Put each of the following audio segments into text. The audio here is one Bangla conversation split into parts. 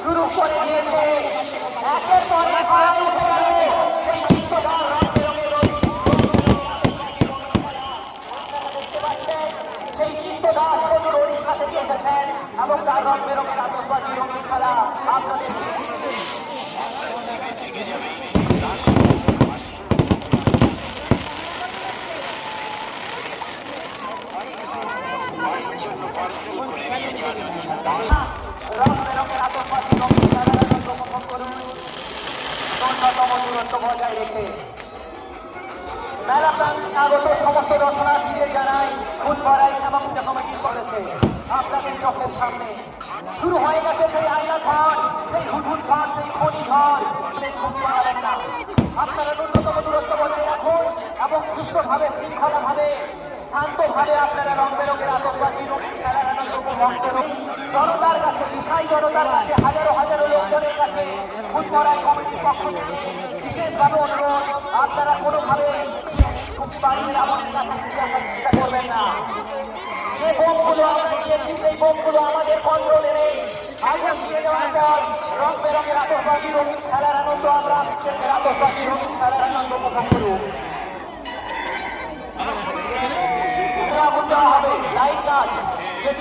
শুরু করে দিয়েছে একের পর সেই চিত্তদাস তার রং বেরঙের আতঙ্কবাদী রঙের খেলা আপনাদের বজায় রেখে মেলা প্রাঙ্গণে আগত সমস্ত দর্শনার্থীদের জানাই ফুটবলাই সভাপতি কমিটি করেছে আপনাদের চোখের সামনে শুরু হয়ে গেছে সেই আইলা ঝড় সেই হুটুট ঝড় সেই খনি ঝড় সেই ছবি বানাবেন আপনারা ন্যূনতম দূরত্ব বজায় রাখুন এবং সুস্থভাবে শৃঙ্খলাভাবে শান্তভাবে আপনারা রং বেরঙের আতঙ্কবাদী জনতার কাছে হাজারো হাজারো লোকজনের কাছে ফুটবলাই কমিটির পক্ষ থেকে বিশেষভাবে অনুরোধ, আপনারা কোনোভাবে বাড়ির আমাদের করবেন না। যে বোমগুলো আমরা দিয়েছি সেই বোমগুলো আমাদের কন্ট্রোলে নেই। আগে দিয়ে দেওয়ার পর রং বেরঙের আতসবাজি রঙিন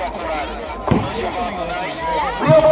আছে দাসবাবুর